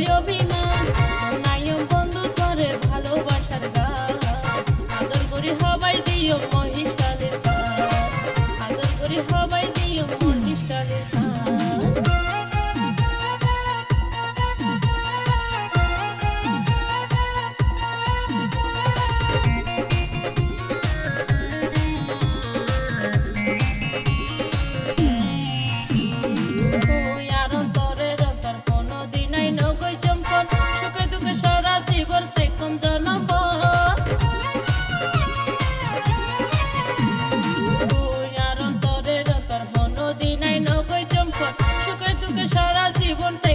yo আজকে সারা জীবনটা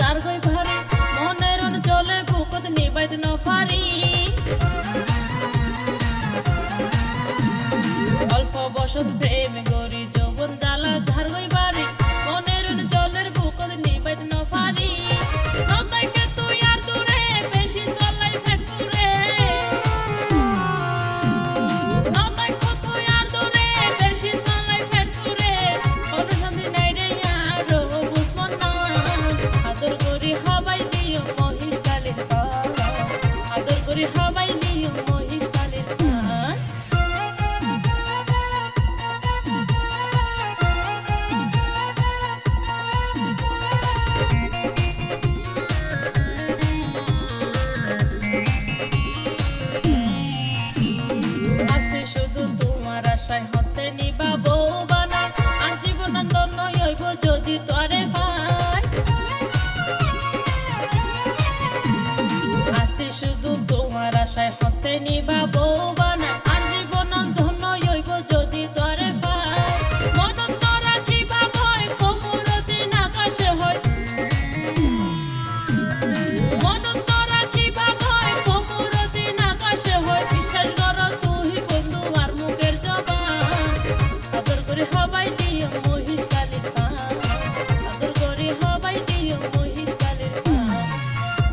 যার গই ভারি মনের জলে বুকত নিবাইত ন ফারি। অল্প বসত প্রেম গরি হবাই দিও মহিষ কালের পান। আদর করে হবাই দিও মহিষ কালের পান।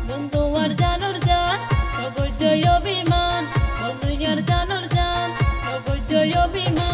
বন্ধু আর জানোর জান নগজ অভিমান। বন্ধু আর জানোর জান নগজ অভিমান।